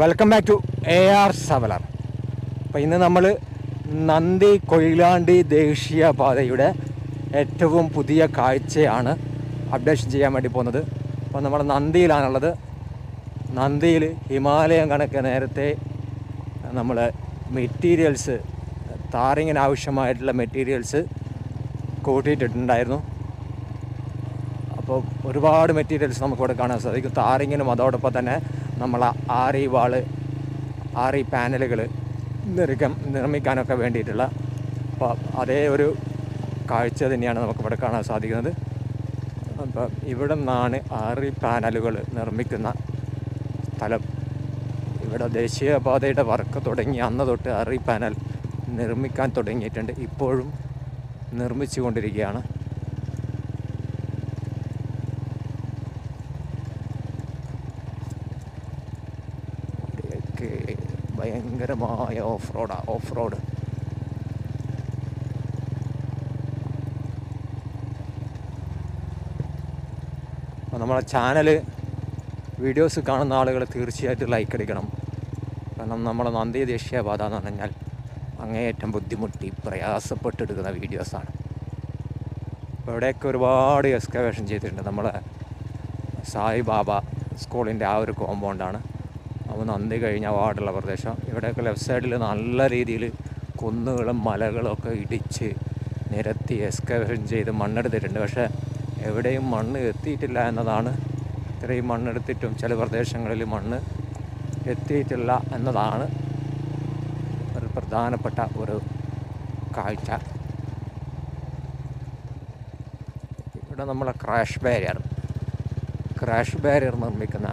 Welcome back to A R സവലർ അപ്പോൾ ഇന്ന് നമ്മൾ നന്ദി കൊയിലാണ്ടി ദേശീയപാതയുടെ ഏറ്റവും പുതിയ കാഴ്ചയാണ് അപ്ഡേഷൻ ചെയ്യാൻ വേണ്ടി പോകുന്നത്. അപ്പോൾ നമ്മൾ നന്ദിയിലാണുള്ളത്. നന്ദിയിൽ ഹിമാലയം കണക്ക് നേരത്തെ നമ്മൾ മെറ്റീരിയൽസ് താറിങ്ങിന് ആവശ്യമായിട്ടുള്ള മെറ്റീരിയൽസ് കൂട്ടിയിട്ടിട്ടുണ്ടായിരുന്നു. അപ്പോൾ ഒരുപാട് മെറ്റീരിയൽസ് നമുക്കിവിടെ കാണാൻ സാധിക്കും. താറിങ്ങിനും അതോടൊപ്പം തന്നെ നമ്മൾ ആറി വാൾ ആറി പാനലുകൾ നിർക്കം നിർമ്മിക്കാനൊക്കെ വേണ്ടിയിട്ടുള്ള അപ്പോൾ അതേ ഒരു കാഴ്ച തന്നെയാണ് നമുക്കിവിടെ കാണാൻ സാധിക്കുന്നത്. അപ്പം ഇവിടെ നിന്നാണ് ആറി പാനലുകൾ നിർമ്മിക്കുന്ന സ്ഥലം. ഇവിടെ ദേശീയപാതയുടെ വർക്ക് തുടങ്ങി അന്ന് തൊട്ട് ആറി പാനൽ നിർമ്മിക്കാൻ തുടങ്ങിയിട്ടുണ്ട്. ഇപ്പോഴും നിർമ്മിച്ചു കൊണ്ടിരിക്കുകയാണ് ഇവിടെയൊക്കെ ഭയങ്കരമായ ഓഫ് റോഡാണ് ഓഫ് റോഡ് നമ്മളെ ചാനൽ വീഡിയോസ് കാണുന്ന ആളുകൾ തീർച്ചയായിട്ടും ലൈക്ക് അടിക്കണം. കാരണം നമ്മളെ നന്ദി ദേശീയപാത എന്ന് പറഞ്ഞാൽ അങ്ങേയറ്റം ബുദ്ധിമുട്ടി പ്രയാസപ്പെട്ടെടുക്കുന്ന വീഡിയോസാണ് ഇവിടെയൊക്കെ ഒരുപാട് എക്സ്കവേഷൻ ചെയ്തിട്ടുണ്ട്. നമ്മളെ സായിബാബ സ്കൂളിന്റെ ആ ഒരു കോമ്പൗണ്ടാണ് അപ്പോൾ നന്ദി കഴിഞ്ഞ പാടുള്ള പ്രദേശം. ഇവിടെയൊക്കെ ലെഫ്റ്റ് സൈഡിൽ നല്ല രീതിയിൽ കുന്നുകളും മലകളും ഒക്കെ ഇടിച്ച് നിരത്തി എക്സ്കവേഷൻ ചെയ്ത് മണ്ണെടുത്തിട്ടുണ്ട്. പക്ഷേ എവിടെയും മണ്ണ് എത്തിയിട്ടില്ല എന്നതാണ്. ഇത്രയും മണ്ണെടുത്തിട്ടും ചില പ്രദേശങ്ങളിൽ മണ്ണ് എത്തിയിട്ടില്ല എന്നതാണ് ഒരു പ്രധാനപ്പെട്ട ഒരു കാഴ്ച. ഇവിടെ നമ്മളെ ക്രാഷ് ബാരിയർ ക്രാഷ് ബാരിയർ നിർമ്മിക്കുന്ന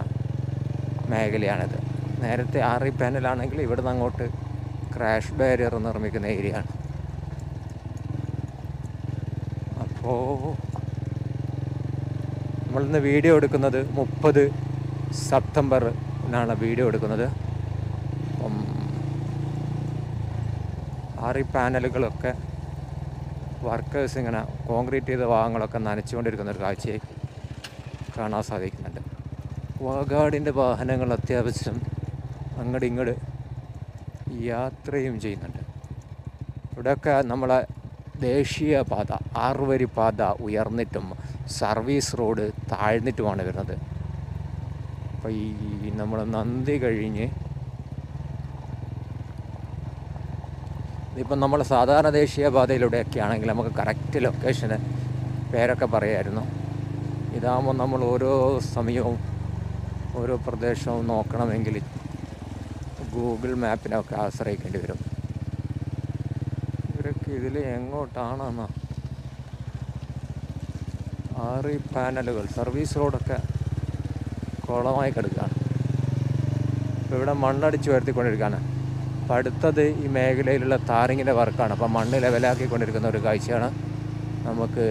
മേഖലയാണിത്. നേരത്തെ ആറി പാനലാണെങ്കിൽ ഇവിടുന്ന് അങ്ങോട്ട് ക്രാഷ് ബാരിയർ നിർമ്മിക്കുന്ന ഏരിയ ആണ്. അപ്പോൾ നമ്മളിന്ന് വീഡിയോ എടുക്കുന്നത് മുപ്പത് സെപ്റ്റംബറിനാണ് വീഡിയോ എടുക്കുന്നത്. അപ്പം ആറി പാനലുകളൊക്കെ വർക്കേഴ്സ് ഇങ്ങനെ കോൺക്രീറ്റ് ചെയ്ത ഭാഗങ്ങളൊക്കെ നനച്ചുകൊണ്ടിരിക്കുന്ന ഒരു കാഴ്ചയെ കാണാൻ സാധിക്കുന്നുണ്ട്. വാഗാടിന്റെ വാഹനങ്ങൾ അത്യാവശ്യം അങ്ങോട്ട് ഇങ്ങോട്ട് യാത്രയും ചെയ്യുന്നുണ്ട്. ഇവിടെയൊക്കെ നമ്മളെ ദേശീയ പാത ആറുവരി പാത ഉയർന്നിട്ടും സർവീസ് റോഡ് താഴ്ന്നിട്ടുമാണ് വരുന്നത്. അപ്പോൾ ഈ നമ്മൾ നന്ദി കഴിഞ്ഞ് ഇപ്പം നമ്മൾ സാധാരണ ദേശീയ പാതയിലൂടെയൊക്കെ ആണെങ്കിൽ നമുക്ക് കറക്റ്റ് ലൊക്കേഷന് പേരൊക്കെ പറയായിരുന്നു. ഇതാകുമ്പോൾ നമ്മൾ ഓരോ സമയവും ഓരോ പ്രദേശവും നോക്കണമെങ്കിൽ ഗൂഗിൾ മാപ്പിനൊക്കെ ആശ്രയിക്കേണ്ടി വരും. ഇവരൊക്കെ ഇതിൽ എങ്ങോട്ടാണെന്നോ. ആറ് പാനലുകൾ സർവീസ് റോഡൊക്കെ കുളമായി കിടക്കുകയാണ്. ഇപ്പോൾ ഇവിടെ മണ്ണടിച്ച് വരുത്തിക്കൊണ്ടിരിക്കുകയാണ്. അപ്പോൾ അടുത്തത് ഈ മേഖലയിലുള്ള താറിങ്ങിന്റെ വർക്കാണ്. അപ്പോൾ മണ്ണ് ലെവലാക്കിക്കൊണ്ടിരിക്കുന്ന ഒരു കാഴ്ചയാണ് നമുക്ക്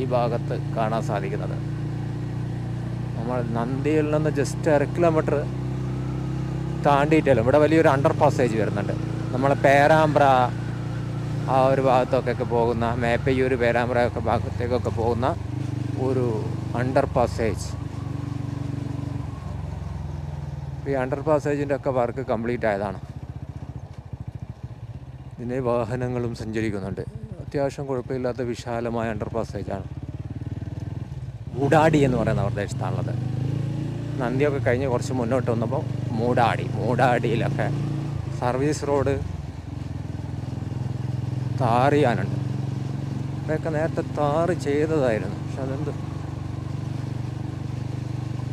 ഈ ഭാഗത്ത് കാണാൻ സാധിക്കുന്നത്. നമ്മൾ നന്ദിയിൽ നിന്ന് ജസ്റ്റ് അര കിലോമീറ്റർ താണ്ടിയിട്ടല്ലോ ഇവിടെ വലിയൊരു അണ്ടർ പാസേജ് വരുന്നുണ്ട്. നമ്മൾ പേരാമ്പ്ര ആ ഒരു ഭാഗത്തൊക്കെ പോകുന്ന മേപ്പയ്യൂർ പേരാമ്പ്ര ഒക്കെ ഭാഗത്തേക്കൊക്കെ പോകുന്ന ഒരു അണ്ടർ പാസേജ് ഈ അണ്ടർ പാസേജിന്റെ ഒക്കെ വർക്ക് കംപ്ലീറ്റ് ആയതാണ്. ഇതിനെ വാഹനങ്ങളും സഞ്ചരിക്കുന്നുണ്ട്. അത്യാവശ്യം കുഴപ്പമില്ലാത്ത വിശാലമായ അണ്ടർ പാസേജാണ് മൂടാടി എന്ന് പറയുന്ന പ്രദേശത്താണുള്ളത്. നന്ദിയൊക്കെ കഴിഞ്ഞ് കുറച്ച് മുന്നോട്ട് വന്നപ്പോൾ മൂടാടി മൂടാടിയിലൊക്കെ സർവീസ് റോഡ് താറിയാനുണ്ട്. ഇതൊക്കെ നേരത്തെ താറ് ചെയ്തതായിരുന്നു പക്ഷെ അതെന്ത്?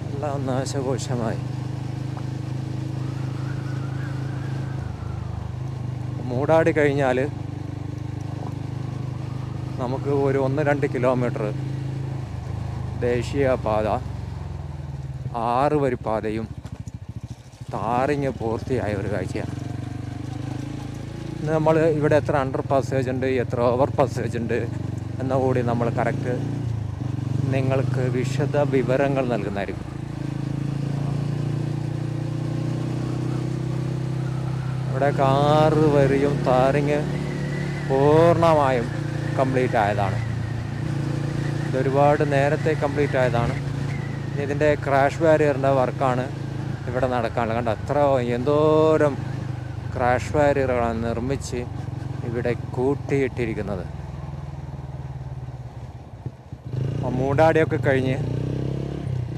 എല്ലാം നാശകോശമായി. മൂടാടി കഴിഞ്ഞാൽ നമുക്ക് ഒരു ഒന്ന് രണ്ട് കിലോമീറ്റർ ദേശീയപാത ആറ് വരി താറിങ് പൂർത്തിയായ ഒരു കാഴ്ചയാണ്. ഇന്ന് നമ്മൾ ഇവിടെ എത്ര അണ്ടർ പാസേജ് ഉണ്ട് എത്ര ഓവർ പാസേജ് ഉണ്ട് എന്ന കൂടി നമ്മൾ കറക്റ്റ് നിങ്ങൾക്ക് വിശദ വിവരങ്ങൾ നൽകുന്നതായിരിക്കും. ഇവിടെ കാറ് വരിയും താറിങ് പൂർണമായും കംപ്ലീറ്റ് ആയതാണ്. ഇതൊരുപാട് നേരത്തെ കംപ്ലീറ്റ് ആയതാണ്. ഇതിന്റെ ക്രാഷ് ബാരിയറിന്റെ വർക്കാണ് ഇവിടെ നടക്കാനുള്ള. കണ്ട? അത്ര എന്തോരം ക്രാഷ് ബാരിയറുകളാണ് നിർമ്മിച്ച് ഇവിടെ കൂട്ടിയിട്ടിരിക്കുന്നത്. മൂടാടിയൊക്കെ കഴിഞ്ഞ്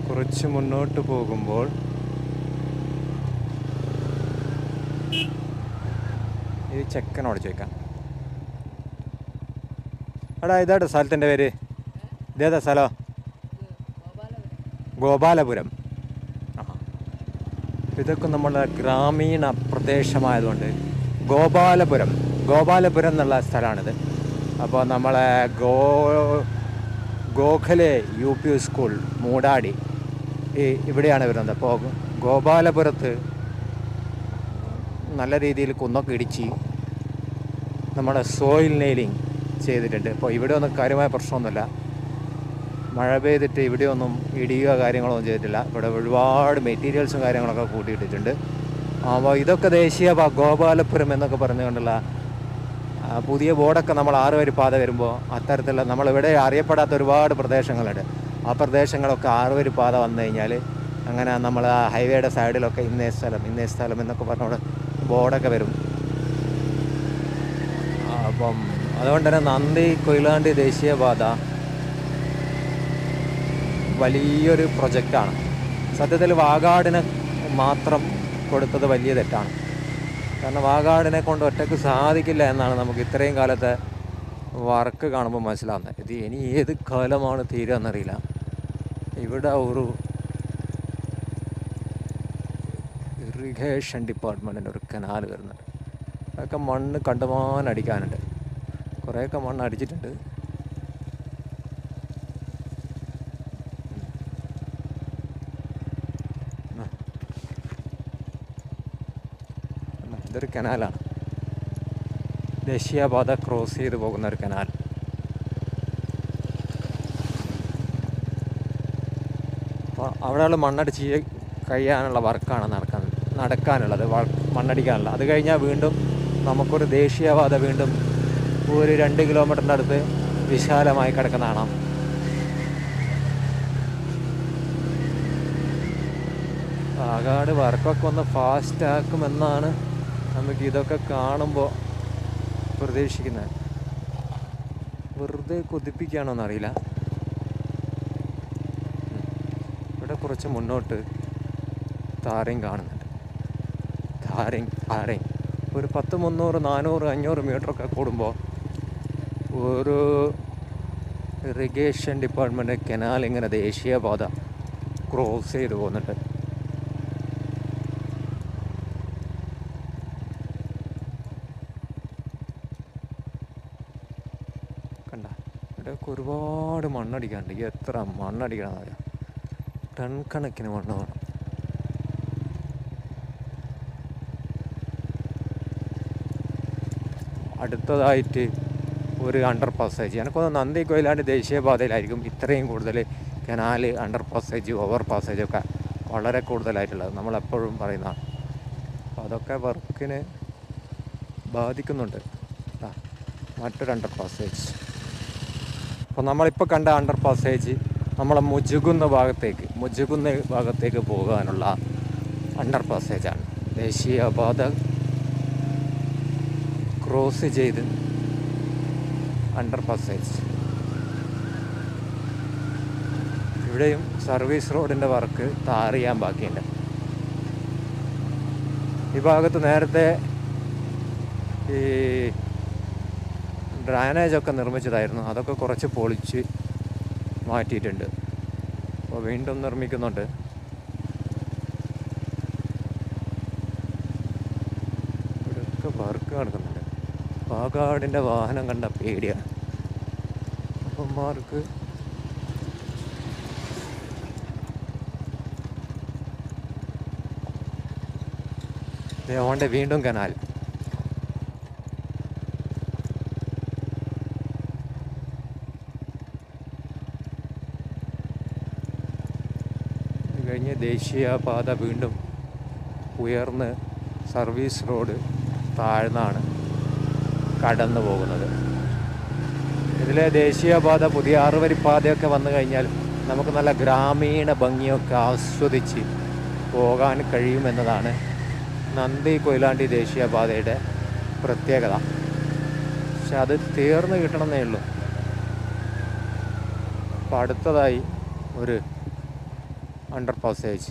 കുറച്ച് മുന്നോട്ട് പോകുമ്പോൾ ഈ ചെക്കനോട് ചോദിക്കാം. എടാ ഇതാട്ടോ സ്ഥലത്തിന്റെ പേര്? ഇതേതാ സ്ഥലം? ഗോപാലപുരം. ഇതൊക്കെ നമ്മുടെ ഗ്രാമീണ പ്രദേശമായതുകൊണ്ട് ഗോപാലപുരം ഗോപാലപുരം എന്നുള്ള സ്ഥലമാണിത്. അപ്പോൾ നമ്മളെ Go Gokhale U P school Moodadi ഈ ഇവിടെയാണ് വരുന്നത്. അപ്പോൾ ഗോപാലപുരത്ത് നല്ല രീതിയിൽ കുന്നൊക്കെ ഇടിച്ച് നമ്മുടെ സോയിൽ നെയിലിംഗ് ചെയ്തിട്ടുണ്ട്. അപ്പോൾ ഇവിടെ ഒന്നും കാര്യമായ പ്രശ്നമൊന്നുമില്ല. മഴ പെയ്തിട്ട് ഇവിടെയൊന്നും ഇടിയുക കാര്യങ്ങളൊന്നും ചെയ്തിട്ടില്ല. ഇവിടെ ഒരുപാട് മെറ്റീരിയൽസും കാര്യങ്ങളൊക്കെ കൂട്ടിയിട്ടിട്ടുണ്ട്. അപ്പോൾ ഇതൊക്കെ ദേശീയ ഗോപാലപുരം എന്നൊക്കെ പറഞ്ഞുകൊണ്ടുള്ള പുതിയ ബോർഡൊക്കെ നമ്മൾ ആറ് വരി പാത വരുമ്പോൾ അത്തരത്തിലുള്ള നമ്മളിവിടെ അറിയപ്പെടാത്ത ഒരുപാട് പ്രദേശങ്ങളുണ്ട്. ആ പ്രദേശങ്ങളൊക്കെ ആറ് വരി പാത വന്നു കഴിഞ്ഞാൽ അങ്ങനെ നമ്മൾ ആ ഹൈവേയുടെ സൈഡിലൊക്കെ ഇന്നേ സ്ഥലം ഇന്നേ സ്ഥലം എന്നൊക്കെ പറഞ്ഞുകൊണ്ട് ബോർഡൊക്കെ വരും. അപ്പം അതുകൊണ്ട് തന്നെ നന്ദി കൊയിലാണ്ടി ദേശീയപാത വലിയൊരു പ്രൊജക്റ്റാണ്. സത്യത്തിൽ വാഗാടിന് മാത്രം കൊടുത്തത് വലിയ തെറ്റാണ്. കാരണം വാഗാടിനെ കൊണ്ട് ഒറ്റയ്ക്ക് സാധിക്കില്ല എന്നാണ് നമുക്ക് ഇത്രയും കാലത്തെ വർക്ക് കാണുമ്പോൾ മനസ്സിലാവുന്നത്. ഇത് ഇനി ഏത് കാലമാണ് തീരുക എന്നറിയില്ല. ഇവിടെ ഒരു ഇറിഗേഷൻ ഡിപ്പാർട്ട്മെന്റിന്റെ ഒരു കനാൽ വരുന്നുണ്ട്. അതൊക്കെ മണ്ണ് കണ്ടുമാനടിക്കാനുണ്ട് കുറേയൊക്കെ മണ്ണ് അടിച്ചിട്ടുണ്ട്. ഇതൊരു കനാലാണ്. ദേശീയപാത ക്രോസ് ചെയ്ത് പോകുന്ന ഒരു കനാൽ. അപ്പോൾ അവിടെയുള്ള മണ്ണടിച്ച് കഴിയാനുള്ള വർക്കാണ് നടക്കാൻ നടക്കാനുള്ളത്. വർക്ക് മണ്ണടിക്കാനുള്ള. അത് കഴിഞ്ഞാൽ വീണ്ടും നമുക്കൊരു ദേശീയപാത വീണ്ടും ഒരു രണ്ട് കിലോമീറ്ററിന്റെ അടുത്ത് വിശാലമായി കിടക്കുന്നതാണ് ആകാട് വർക്കൊക്കെ ഒന്ന് ഫാസ്റ്റ് ആക്കുമെന്നാണ് നമുക്ക് ഇതൊക്കെ കാണുമ്പോൾ പ്രതീക്ഷിക്കുന്നത് വെറുതെ കൊതിപ്പിക്കുകയാണോന്ന് അറിയില്ല ഇവിടെ കുറച്ച് മുന്നോട്ട് താരയും കാണുന്നുണ്ട്. താരയും താരയും. ഒരു പത്ത് മുന്നൂറ് നാനൂറ് അഞ്ഞൂറ് മീറ്ററൊക്കെ കൂടുമ്പോൾ ഒരു ഇറിഗേഷൻ ഡിപ്പാർട്ട്മെന്റ് കനാൽ ഇങ്ങനെ ദേശീയപാത ക്രോസ് ചെയ്ത് പോകുന്നുണ്ട് കണ്ട ഇവിടെയൊക്കെ ഒരുപാട് മണ്ണടിക്കാനുണ്ട് എത്ര മണ്ണടിക്കണം പറയാം ടൺ കണക്കിന് മണ്ണ് വേണം. അടുത്തതായിട്ട് ഒരു അണ്ടർ പാസേജ് എനിക്കൊന്ന് നന്ദി കൊയിലാണ്ട് ദേശീയപാതയിലായിരിക്കും ഇത്രയും കൂടുതൽ canal under passage over passage ഒക്കെ വളരെ കൂടുതലായിട്ടുള്ളത്. നമ്മളെപ്പോഴും പറയുന്നതാണ് അപ്പോൾ അതൊക്കെ വർക്കിനെ ബാധിക്കുന്നുണ്ട്. മറ്റൊരു അണ്ടർ പാസേജ് അപ്പോൾ നമ്മളിപ്പോൾ കണ്ട അണ്ടർ പാസേജ് നമ്മളെ മുജുകുന്ന ഭാഗത്തേക്ക് മുജുകുന്ന ഭാഗത്തേക്ക് പോകാനുള്ള അണ്ടർ പാസേജാണ് ദേശീയപാത ക്രോസ് ചെയ്ത് അണ്ടർ പാസേജ് ഇവിടെയും സർവീസ് റോഡിന്റെ വർക്ക് താറിയാൻ ബാക്കിയുണ്ട്. ഈ ഭാഗത്ത് നേരത്തെ ഈ ഡ്രൈനേജ് ഒക്കെ നിർമ്മിച്ചതായിരുന്നു. അതൊക്കെ കുറച്ച് പൊളിച്ച് മാറ്റിയിട്ടുണ്ട്. അപ്പോൾ വീണ്ടും നിർമ്മിക്കുന്നുണ്ട്. ഇവിടെയൊക്കെ വർക്ക് നടക്കുന്നുണ്ട്. പാകാടിന്റെ വാഹനം കണ്ട പേടിയാണ് അപ്പന്മാർക്ക് ദേവോണ്ട് വീണ്ടും കനാൽ. കഴിഞ്ഞ് ദേശീയപാത വീണ്ടും ഉയർന്ന് സർവീസ് റോഡ് താഴ്ന്നാണ് കടന്നു പോകുന്നത്. ഇതിലെ ദേശീയപാത പുതിയ ആറുവരി പാതയൊക്കെ വന്നു കഴിഞ്ഞാൽ നമുക്ക് നല്ല ഗ്രാമീണ ഭംഗിയൊക്കെ ആസ്വദിച്ച് പോകാൻ കഴിയുമെന്നതാണ് നന്ദി കൊയിലാണ്ടി ദേശീയപാതയുടെ പ്രത്യേകത. പക്ഷെ അത് തീർന്നു കിട്ടണമെന്നേ ഉള്ളൂ. അപ്പം അടുത്തതായി ഒരു അണ്ടർ പാസേജ്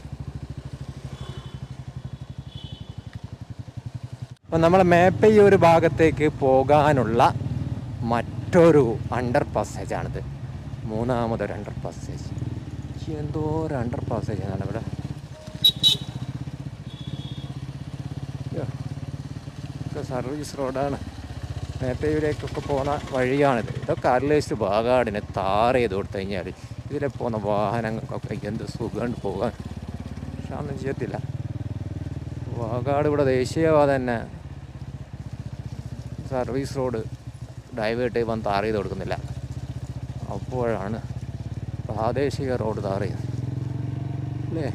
അപ്പം നമ്മൾ ഒരു ഭാഗത്തേക്ക് പോകാനുള്ള മറ്റൊരു അണ്ടർ പാസേജാണിത് മൂന്നാമതൊരു അണ്ടർ പാസേജ് എന്തോ ഒരു അണ്ടർ പാസേജ് ആണ് ഇവിടെ. സർവീസ് റോഡാണ്. മേപ്പയൂരേക്കൊക്കെ പോകുന്ന വഴിയാണിത്. ഇതൊക്കെ അരലേസ്റ്റ് ഭാഗാടിനെ താറ് ചെയ്ത് കൊടുത്തു കഴിഞ്ഞാൽ ഇതിലെ പോകുന്ന വാഹനങ്ങൾക്കൊക്കെ എന്ത് സുഖമുണ്ട് പോകാൻ? പക്ഷെ അതൊന്നും ചെയ്യത്തില്ല. വാഗാട് ഇവിടെ ദേശീയപാത തന്നെ. സർവീസ് റോഡ് ഡൈവേർട്ട് ചെയ്യുമ്പോൾ താർ ചെയ്ത് കൊടുക്കുന്നില്ല. അപ്പോഴാണ് പ്രാദേശിക റോഡ് താർ ചെയ്യുന്നത്. അല്ലേ?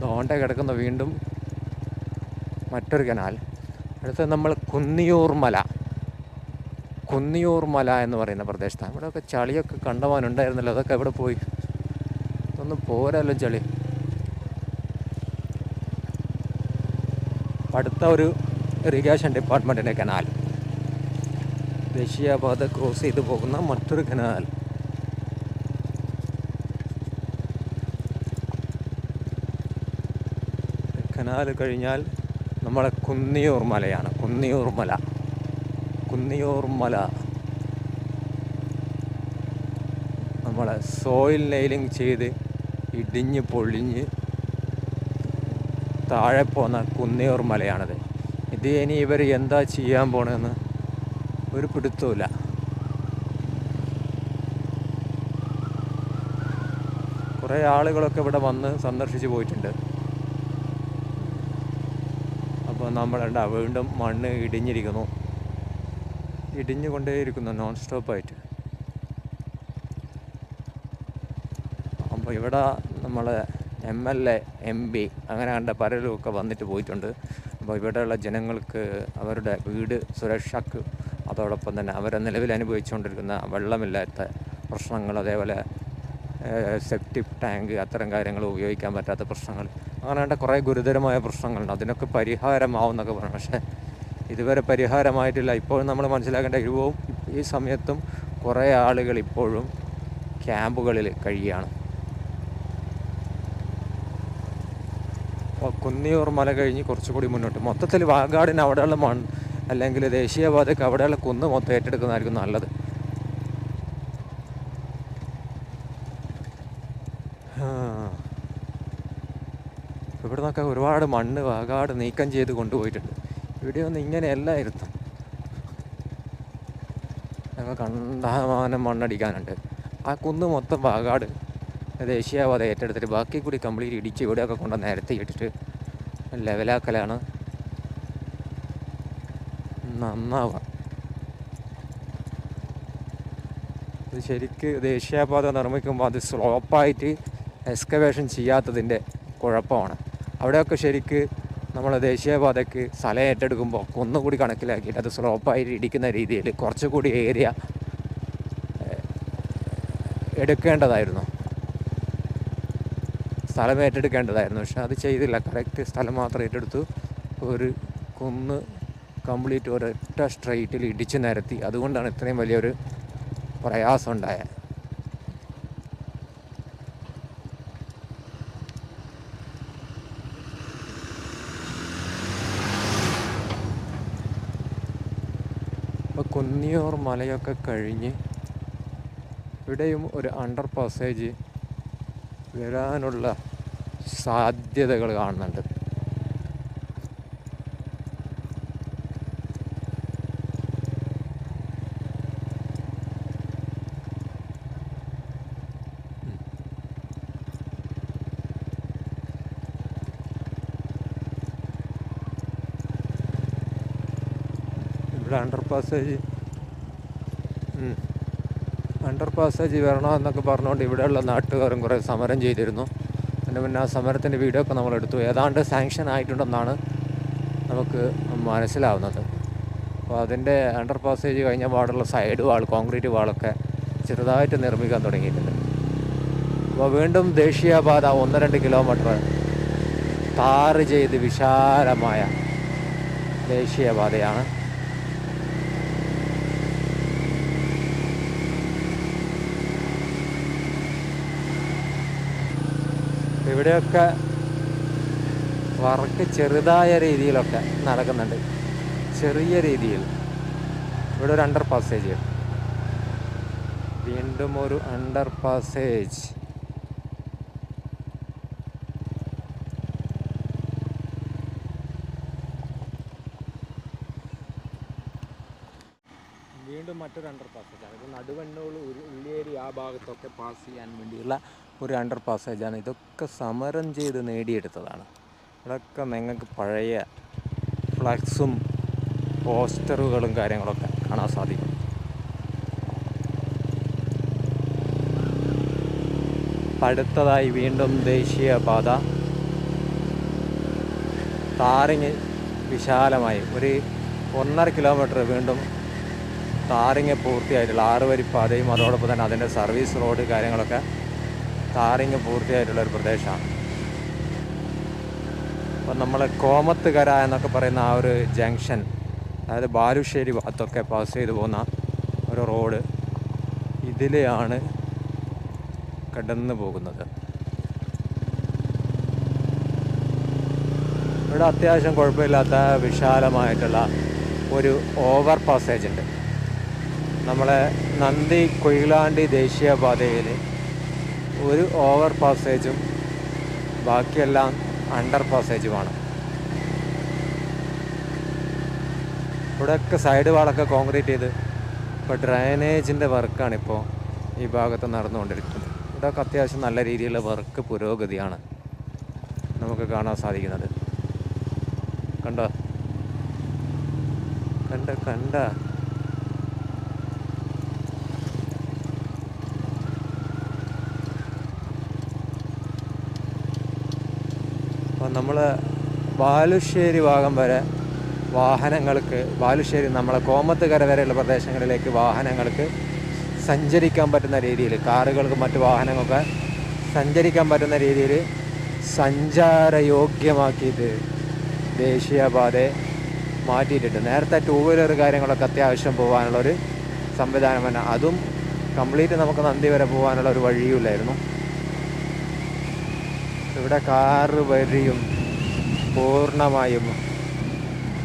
ദോണ്ട കിടക്കുന്ന വീണ്ടും മറ്റൊരു കനാൽ. അടുത്ത നമ്മൾ കുന്നിയൂർ മല. കുന്നിയൂർ മല എന്ന് പറയുന്ന പ്രദേശത്താണ്. ഇവിടെയൊക്കെ ചളിയൊക്കെ കണ്ടവാനുണ്ടായിരുന്നല്ലോ അതൊക്കെ എവിടെ പോയി? ഒന്നും പോരല്ലോ ചളി. അടുത്ത ഒരു ഇറിഗേഷൻ ഡിപ്പാർട്ട്മെന്റിന്റെ കനാൽ. ദേശീയപാത ക്രോസ് ചെയ്ത് പോകുന്ന മറ്റൊരു കനാൽ. കനാൽ കഴിഞ്ഞാൽ നമ്മളെ കുന്നിയൂർ മലയാണ്. കുന്നിയൂർ മല. കുന്നിയൂർ മല. നമ്മളെ സോയിൽ നെയിലിംഗ് ചെയ്ത് ഇടിഞ്ഞ് പൊളിഞ്ഞ് താഴെ പോന്ന കുന്നിയൂർ മലയാണത്. ഇത് ഇനി ഇവർ എന്താ ചെയ്യാൻ പോണെന്ന് ഒരു പിടുത്തവും കുറേ ആളുകളൊക്കെ ഇവിടെ വന്ന് സന്ദർശിച്ച് പോയിട്ടുണ്ട്. അപ്പോൾ നമ്മളുണ്ടാ വീണ്ടും മണ്ണ് ഇടിഞ്ഞിരിക്കുന്നു. ഇടിഞ്ഞുകൊണ്ടേയിരിക്കുന്നു നോൺ സ്റ്റോപ്പായിട്ട് അപ്പോൾ ഇവിടെ നമ്മൾ M L A M P അങ്ങനെ കണ്ട പലരുമൊക്കെ വന്നിട്ട് പോയിട്ടുണ്ട്. അപ്പോൾ ഇവിടെയുള്ള ജനങ്ങൾക്ക് അവരുടെ വീട് സുരക്ഷയ്ക്ക് അതോടൊപ്പം തന്നെ അവരെ നിലവിൽ അനുഭവിച്ചുകൊണ്ടിരിക്കുന്ന വെള്ളമില്ലാത്ത പ്രശ്നങ്ങൾ അതേപോലെ സെപ്റ്റിക് ടാങ്ക് അത്തരം കാര്യങ്ങൾ ഉപയോഗിക്കാൻ പറ്റാത്ത പ്രശ്നങ്ങൾ അങ്ങനെ കുറേ ഗുരുതരമായ പ്രശ്നങ്ങളുണ്ട്. അതിനൊക്കെ പരിഹാരമാവും എന്നൊക്കെ പറഞ്ഞു. പക്ഷേ ഇതുവരെ പരിഹാരമായിട്ടില്ല. ഇപ്പോഴും നമ്മൾ മനസ്സിലാക്കേണ്ട കഴിവും ഈ സമയത്തും കുറേ ആളുകൾ ഇപ്പോഴും ക്യാമ്പുകളിൽ കഴിയുകയാണ്. കുന്നിയൂർ മല കഴിഞ്ഞ് കുറച്ചുകൂടി മുന്നോട്ട്. മൊത്തത്തിൽ വാഗാടിന് അവിടെയുള്ള മൺ അല്ലെങ്കിൽ ദേശീയപാതയ്ക്ക് അവിടെയുള്ള കുന്ന് മൊത്തം ഏറ്റെടുക്കുന്നതായിരിക്കും നല്ലത്. ഇവിടെ നിന്നൊക്കെ ഒരുപാട് മണ്ണ് വാഗാട് നീക്കം ചെയ്ത് കൊണ്ടുപോയിട്ടുണ്ട്. ഇവിടെ ഒന്നും ഇങ്ങനെയല്ലായിരുന്നു ഞങ്ങൾ കണ്ടാമാനം മണ്ണടിക്കാനുണ്ട്. ആ കുന്ന് മൊത്തം പാകാട് ദേശീയപാത ഏറ്റെടുത്തിട്ട് ബാക്കി കൂടി കംപ്ലീറ്റ് ഇടിച്ച് ഇവിടെയൊക്കെ കൊണ്ട് നേരത്തെ ഇട്ടിട്ട് ലെവലാക്കലാണ്. നന്നാവാം. ഇത് ശരിക്ക് ദേശീയപാത നിർമ്മിക്കുമ്പോൾ അത് സ്ലോപ്പായിട്ട് എക്സ്കവേഷൻ ചെയ്യാത്തതിന്റെ കുഴപ്പമാണ്. അവിടെയൊക്കെ ശരിക്ക് നമ്മൾ ദേശീയപാതയ്ക്ക് സ്ഥലം ഏറ്റെടുക്കുമ്പോൾ ഒന്നുകൂടി കണക്കിലാക്കിയിട്ട് അത് സ്ലോപ്പായിട്ട് ഇടിക്കുന്ന രീതിയിൽ കുറച്ചുകൂടി ഏരിയ എടുക്കേണ്ടതായിരുന്നു. സ്ഥലം ഏറ്റെടുക്കേണ്ടതായിരുന്നു. പക്ഷെ അത് ചെയ്തില്ല. കറക്റ്റ് സ്ഥലം മാത്രം ഏറ്റെടുത്തു. ഒരു കുന്ന് കംപ്ലീറ്റ് ഒരൊറ്റ സ്ട്രൈറ്റിൽ ഇടിച്ച് നിരത്തി. അതുകൊണ്ടാണ് ഇത്രയും വലിയൊരു പ്രയാസം ഉണ്ടായത്. അപ്പോൾ കുന്നിയൂർ മലയൊക്കെ കഴിഞ്ഞ് ഇവിടെയും ഒരു അണ്ടർ പാസേജ് വരാനുള്ള സാധ്യതകൾ കാണുന്നുണ്ട് ഇവിടെ അണ്ടർ പാസേജ് അണ്ടർ പാസേജ് വരണമെന്നൊക്കെ പറഞ്ഞുകൊണ്ട് ഇവിടെയുള്ള നാട്ടുകാരും കുറേ സമരം ചെയ്തിരുന്നു. അതിന് പിന്നെ ആ സമരത്തിന്റെ വീഡിയോ ഒക്കെ നമ്മൾ എടുത്തു. ഏതാണ്ട് സാങ്ഷൻ ആയിട്ടുണ്ടെന്നാണ് നമുക്ക് മനസ്സിലാവുന്നത്. അപ്പോൾ അതിന്റെ അണ്ടർ പാസേജ് കഴിഞ്ഞ പാടുള്ള സൈഡ് വാൾ കോൺക്രീറ്റ് വാളൊക്കെ ചെറുതായിട്ട് നിർമ്മിക്കാൻ തുടങ്ങിയിട്ടുണ്ട്. അപ്പോൾ വീണ്ടും ദേശീയപാത ഒന്ന് രണ്ട് കിലോമീറ്റർ താറ് ചെയ്ത് വിശാലമായ ദേശീയപാതയാണ്. ഇവിടെയൊക്കെ വർക്ക് ചെറുതായ രീതിയിലൊക്കെ നടക്കുന്നുണ്ട്. ചെറിയ രീതിയിൽ. ഇവിടെ ഒരു അണ്ടർ പാസേജ് വീണ്ടും ഒരു അണ്ടർ പാസേജ് വീണ്ടും മറ്റൊരു അണ്ടർ പാസേജ് അതായത് നടുവണ്ണൂർ ഉള്ളിയേരി ആ ഭാഗത്തൊക്കെ പാസ് ചെയ്യാൻ വേണ്ടിയുള്ള ഒരു അണ്ടർ പാസേജാണ് ഇതൊക്കെ സമരം ചെയ്ത് നേടിയെടുത്തതാണ്. ഇതൊക്കെ നിങ്ങൾക്ക് പഴയ ഫ്ലക്സും പോസ്റ്ററുകളും കാര്യങ്ങളൊക്കെ കാണാൻ സാധിക്കും. അടുത്തതായി വീണ്ടും ദേശീയപാത താറിങ് വിശാലമായി. ഒരു ഒന്നര കിലോമീറ്റർ വീണ്ടും താറിങ് പൂർത്തിയായിട്ടുള്ള ആറ് വരി പാതയും അതോടൊപ്പം തന്നെ അതിന്റെ സർവീസ് റോഡ് കാര്യങ്ങളൊക്കെ താറിങ് പൂർത്തിയായിട്ടുള്ള ഒരു പ്രദേശമാണ്. അപ്പം നമ്മൾ കോമത്തുകര എന്നൊക്കെ പറയുന്ന ആ ഒരു ജംഗ്ഷൻ അതായത് ബാലുശ്ശേരി ഭാഗത്തൊക്കെ പാസ് ചെയ്തു പോകുന്ന ഒരു റോഡ് ഇതിലെയാണ് കടന്നു പോകുന്നത്. ഇവിടെ അത്യാവശ്യം കുഴപ്പമില്ലാത്ത വിശാലമായിട്ടുള്ള ഒരു ഓവർ പാസേജ് ഉണ്ട്. നമ്മളെ നന്ദി കൊയിലാണ്ടി ദേശീയപാതയിൽ ഒരു ഓവർ പാസേജും ബാക്കിയെല്ലാം അണ്ടർ പാസേജുമാണ് ഇവിടെയൊക്കെ സൈഡ് വാളൊക്കെ കോൺക്രീറ്റ് ചെയ്ത് ഇപ്പോൾ ഡ്രൈനേജിന്റെ വർക്കാണിപ്പോൾ ഈ ഭാഗത്ത് നടന്നുകൊണ്ടിരിക്കുന്നത്. ഇവിടെയൊക്കെ അത്യാവശ്യം നല്ല രീതിയിലുള്ള വർക്ക് പുരോഗതിയാണ് നമുക്ക് കാണാൻ സാധിക്കുന്നത്. കണ്ടോ? കണ്ട കണ്ട? നമ്മൾ ബാലുശ്ശേരി ഭാഗം വരെ വാഹനങ്ങൾക്ക് ബാലുശ്ശേരി നമ്മളെ കോമത്തുകര വരെയുള്ള പ്രദേശങ്ങളിലേക്ക് വാഹനങ്ങൾക്ക് സഞ്ചരിക്കാൻ പറ്റുന്ന രീതിയിൽ കാറുകൾക്ക് മറ്റു വാഹനങ്ങൾക്ക് സഞ്ചരിക്കാൻ പറ്റുന്ന രീതിയിൽ സഞ്ചാരയോഗ്യമാക്കിയിട്ട് ദേശീയപാതയെ മാറ്റിയിട്ടുണ്ട്. നേരത്തെ ടൂ വീലർ കാര്യങ്ങളൊക്കെ അത്യാവശ്യം പോകാനുള്ളൊരു സംവിധാനം തന്നെ. അതും കംപ്ലീറ്റ് നമുക്ക് നന്ദി വരെ പോകാനുള്ള ഒരു വഴിയുമില്ലായിരുന്നു. ഇവിടെ കാറ് വരിയും പൂർണമായും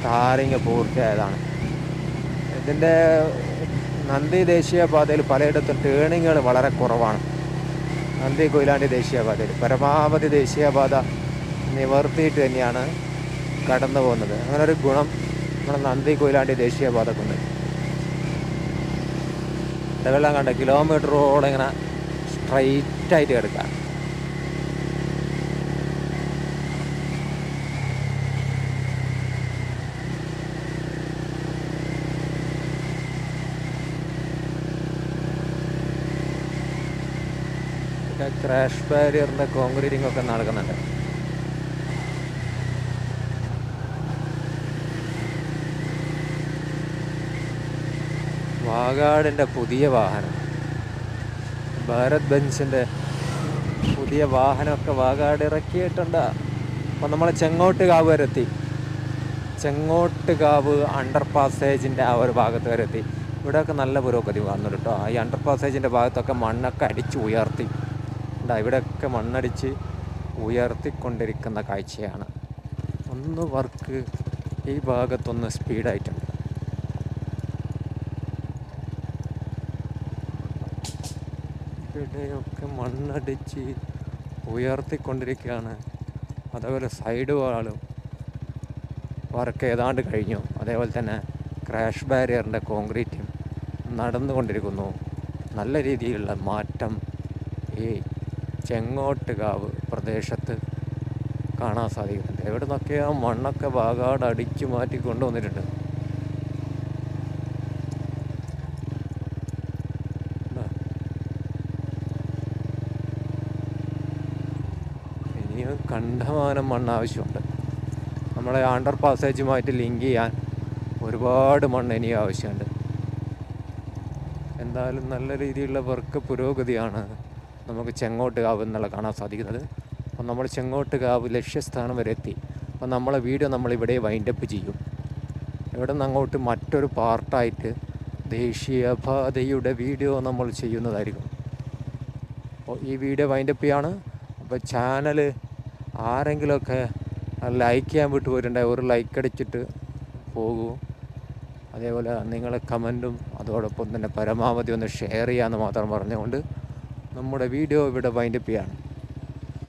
ടാറിങ് പൂർത്തിയായതാണ്. ഇതിന്റെ നന്ദി ദേശീയപാതയിൽ പലയിടത്തും ടേണിങ്ങുകൾ വളരെ കുറവാണ്. നന്ദി കൊയിലാണ്ടി ദേശീയപാതയിൽ. പരമാവധി ദേശീയപാത നിവർത്തിയിട്ട് തന്നെയാണ് കടന്നു പോകുന്നത്. അങ്ങനെ ഒരു ഗുണം നമ്മുടെ നന്ദി കൊയിലാണ്ടി ദേശീയപാതക്കുണ്ട്. ഇടവെള്ളം കണ്ട കിലോമീറ്ററോളം ഇങ്ങനെ സ്ട്രൈറ്റായിട്ട് കിടക്കുക. ക്രാഷ് ബാരിയറിന്റെ കോൺക്രീറ്റിംഗ് ഒക്കെ നടക്കുന്നുണ്ട്. വാഗാടിന്റെ പുതിയ വാഹനം. ഭാരത് ബെഞ്ചിന്റെ പുതിയ വാഹനമൊക്കെ വാഗാട് ഇറക്കിയിട്ടുണ്ട്. അപ്പം നമ്മൾ ചെങ്ങോട്ട് കാവ് വരെ എത്തി. ചെങ്ങോട്ട് കാവ് അണ്ടർ പാസേജിന്റെ ആ ഒരു ഭാഗത്ത് വരെ എത്തി. ഇവിടെയൊക്കെ നല്ല പുരോഗതി വന്നു കേട്ടോ ഈ അണ്ടർ പാസേജിന്റെ ഭാഗത്തൊക്കെ മണ്ണൊക്കെ അടിച്ചു ഉയർത്തി. ഉണ്ടാ ഇവിടെയൊക്കെ മണ്ണടിച്ച് ഉയർത്തിക്കൊണ്ടിരിക്കുന്ന കാഴ്ചയാണ്. ഒന്ന് വർക്ക് ഈ ഭാഗത്തൊന്ന് സ്പീഡായിട്ടുണ്ട് ഇവിടെയൊക്കെ മണ്ണടിച്ച് ഉയർത്തിക്കൊണ്ടിരിക്കുകയാണ്. അതേപോലെ സൈഡ് വാളും വർക്ക് ഏതാണ്ട് കഴിഞ്ഞു. അതേപോലെ തന്നെ ക്രാഷ് ബാരിയറിന്റെ കോൺക്രീറ്റും നടന്നുകൊണ്ടിരിക്കുന്നു. നല്ല രീതിയിലുള്ള മാറ്റം ഈ ചെങ്ങോട്ടുകാവ് പ്രദേശത്ത് കാണാൻ സാധിക്കുന്നുണ്ട്. എവിടെ നിന്നൊക്കെ ആ മണ്ണൊക്കെ ഭാഗാട് അടിച്ചു മാറ്റി കൊണ്ടുവന്നിട്ടുണ്ട്. ഇനിയും കണ്ടമാനം മണ്ണ് ആവശ്യമുണ്ട്. നമ്മളെ അണ്ടർ പാസേജുമായിട്ട് ലിങ്ക് ചെയ്യാൻ ഒരുപാട് മണ്ണ് ഇനിയും ആവശ്യമുണ്ട്. എന്തായാലും നല്ല രീതിയിലുള്ള വർക്ക് പുരോഗതിയാണ്. നമുക്ക് ചെങ്ങോട്ട് കാവ് എന്നുള്ള കാണാൻ സാധിക്കുന്നത്. അപ്പോൾ നമ്മൾ ചെങ്ങോട്ട് കാവ് ലക്ഷ്യസ്ഥാനം വരെ എത്തി. അപ്പോൾ നമ്മളെ വീഡിയോ നമ്മളിവിടെ വൈൻഡപ്പ് ചെയ്യും. ഇവിടെ നിന്ന് അങ്ങോട്ട് മറ്റൊരു പാർട്ടായിട്ട് ദേശീയപാതയുടെ വീഡിയോ നമ്മൾ ചെയ്യുന്നതായിരിക്കും. അപ്പോൾ ഈ വീഡിയോ വൈൻഡപ്പ് ചെയ്യാണ്. അപ്പോൾ ചാനൽ ആരെങ്കിലുമൊക്കെ ലൈക്ക് ചെയ്യാൻ വിട്ടു പോയിട്ടുണ്ടെങ്കിൽ ഒരു ലൈക്ക് അടിച്ചിട്ട് പോകൂ. അതേപോലെ നിങ്ങളെ കമന്റും അതോടൊപ്പം തന്നെ പരമാവധി ഒന്ന് ഷെയർ ചെയ്യാമെന്ന് മാത്രം പറഞ്ഞുകൊണ്ട് നമ്മുടെ വീഡിയോ ഇവിടെ വൈൻഡപ്പ് ചെയ്യാണ്.